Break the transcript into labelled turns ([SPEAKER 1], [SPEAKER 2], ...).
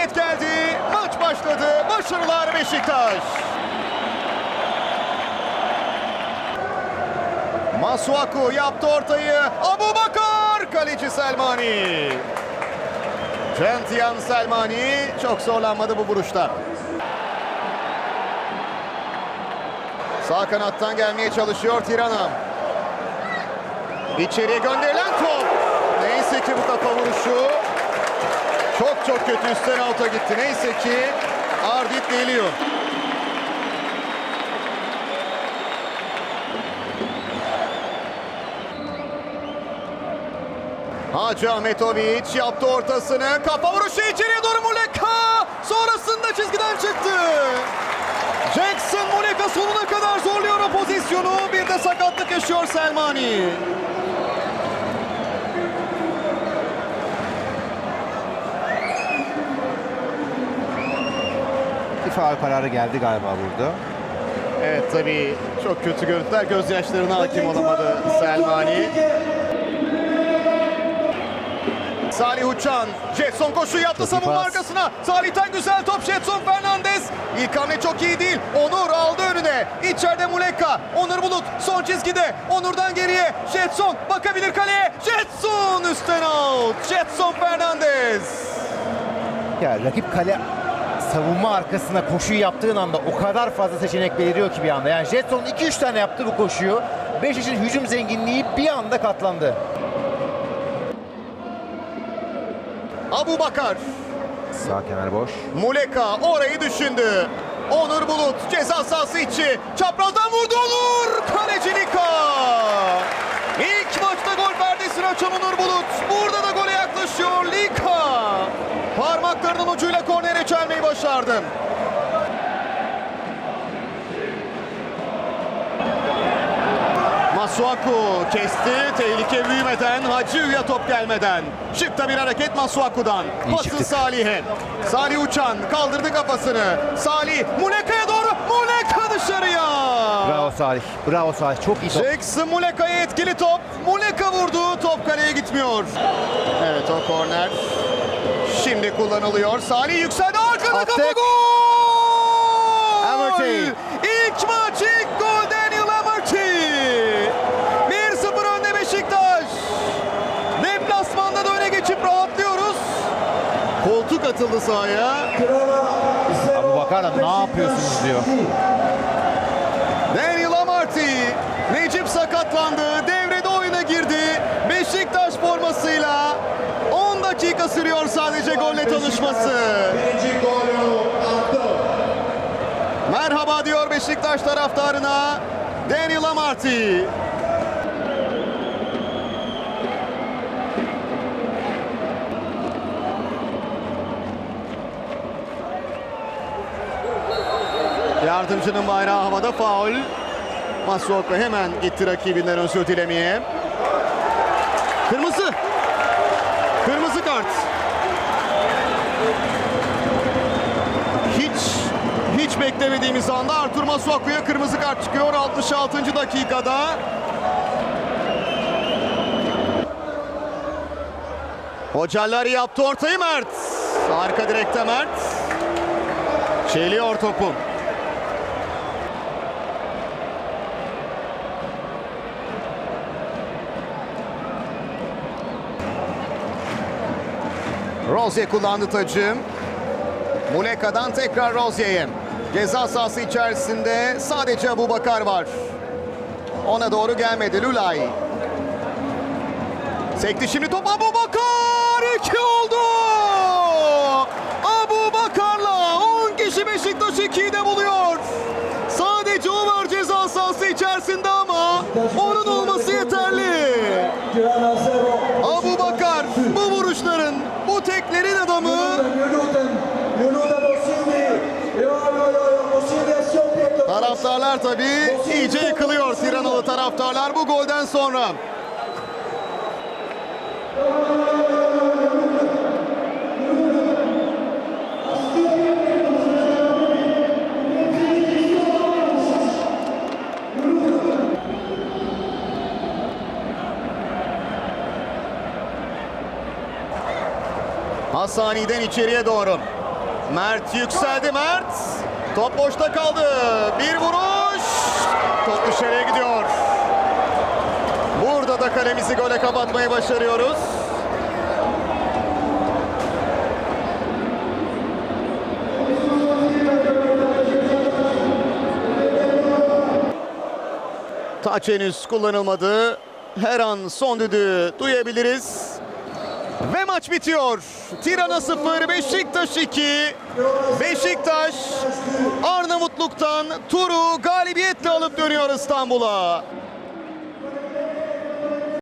[SPEAKER 1] İşaret geldi. Maç başladı. Başarılar Beşiktaş. Masuaku yaptı ortayı. Abu Bakar kaleci Selmani. Gentian Selmani çok zorlanmadı bu vuruşta. Sağ kanattan gelmeye çalışıyor Tirana. İçeriye gönderilen top. Neyse ki bu kafa vuruşu çok çok kötü üstten alta gitti. Neyse ki Ardit geliyor. Hacı Ahmetoviç yaptı ortasını. Kafa vuruşu içeriye doğru Muleka. Sonrasında çizgiden çıktı. Jackson Muleka sonuna kadar zorluyor o pozisyonu. Bir de sakatlık yaşıyor Selmani.
[SPEAKER 2] Bir faul kararı geldi galiba burada.
[SPEAKER 1] Evet tabii çok kötü görüntüler. Gözyaşlarına hakim olamadı Selmani. Salih Uçan, Jetson koşu yaptı savunma arkasına. Salih'ten güzel top Jetson Fernandez. İlk hamle çok iyi değil. Onur aldı önüne. İçeride Muleka. Onur Bulut son çizgide. Onur'dan geriye. Jetson bakabilir kaleye. Jetson üstten out. Jetson Fernandez.
[SPEAKER 2] Ya rakip kale savunma arkasına koşuyu yaptığın anda o kadar fazla seçenek beliriyor ki bir anda. Yani Jetson 2-3 tane yaptı bu koşuyu. Beşiktaş'ın hücum zenginliği bir anda katlandı.
[SPEAKER 1] Abu Bakar.
[SPEAKER 2] Sağ kenar boş.
[SPEAKER 1] Muleka orayı düşündü. Onur Bulut ceza sahası içi. Çaprazdan vurdu Onur. Kaleci Lika. İlk maçta gol perdesini açan Onur Bulut. Burada da gole yaklaşıyor Lika. Parmaklarının ucuyla kornere başardı. Masuaku kesti. Tehlike büyümeden Hacı'ya top gelmeden. Şıkta bir hareket Masuaku'dan.
[SPEAKER 2] İyi
[SPEAKER 1] Pası
[SPEAKER 2] çıktık.
[SPEAKER 1] Salih'e. Salih Uçan kaldırdı kafasını. Salih Muleka'ya doğru. Muleka dışarıya.
[SPEAKER 2] Bravo Salih. Bravo Salih. Çok iyi top.
[SPEAKER 1] Jackson Muleka'ya etkili top. Muleka vurdu. Top kaleye gitmiyor. Evet o korner. Şimdi kullanılıyor. Salih yükseldi.
[SPEAKER 2] Attık.
[SPEAKER 1] kafa gol.
[SPEAKER 2] Amartey.
[SPEAKER 1] İlk maç ilk gol Daniel Amartey. 1-0 önde Beşiktaş. Deplasmanda da öne geçip rahatlıyoruz. Koltuk atıldı sahaya.
[SPEAKER 2] Abu Bakar da ne yapıyorsunuz diyor.
[SPEAKER 1] Daniel Amartey. Necip sakatlandı. Devrede oyuna girdi. Beşiktaş formasıyla 10 dakika sürüyor sadece golle tanışması. Merhaba diyor Beşiktaş taraftarına. Daniel Amartey. Yardımcının bayrağı havada faul. Masuoka hemen gitti rakibinden özür dilemeye. Kırmızı. Kırmızı kart. Hiç beklemediğimiz anda Artur Masuaku'ya kırmızı kart çıkıyor 66. dakikada. Hocalar yaptı ortayı Mert. Arka direkte Mert. Çeliyor topu. Rozier kullandı tacı. Muleka'dan tekrar Rozier'e. Ceza sahası içerisinde sadece Abu Bakar var. Ona doğru gelmedi Lulay. Sekti şimdi top Abu Bakar! İki oldu! Abu Bakar'la 10 kişi Beşiktaş 2'yi de buluyor. Sadece o var ceza sahası içerisinde ama onun olması yeterli. Abu Bakar bu vuruşların, bu teklerin adamı Taraftarlar tabii iyice yıkılıyor Tiranalı taraftarlar bu golden sonra. Hasani'den içeriye doğru. Mert yükseldi Mert. Top boşta kaldı. Bir vuruş. Top dışarıya gidiyor. Burada da kalemizi gole kapatmayı başarıyoruz. Taç henüz kullanılmadı. Her an son düdüğü duyabiliriz. Maç bitiyor. Tirana 0, Beşiktaş 2. Beşiktaş Arnavutluk'tan turu galibiyetle alıp dönüyor İstanbul'a.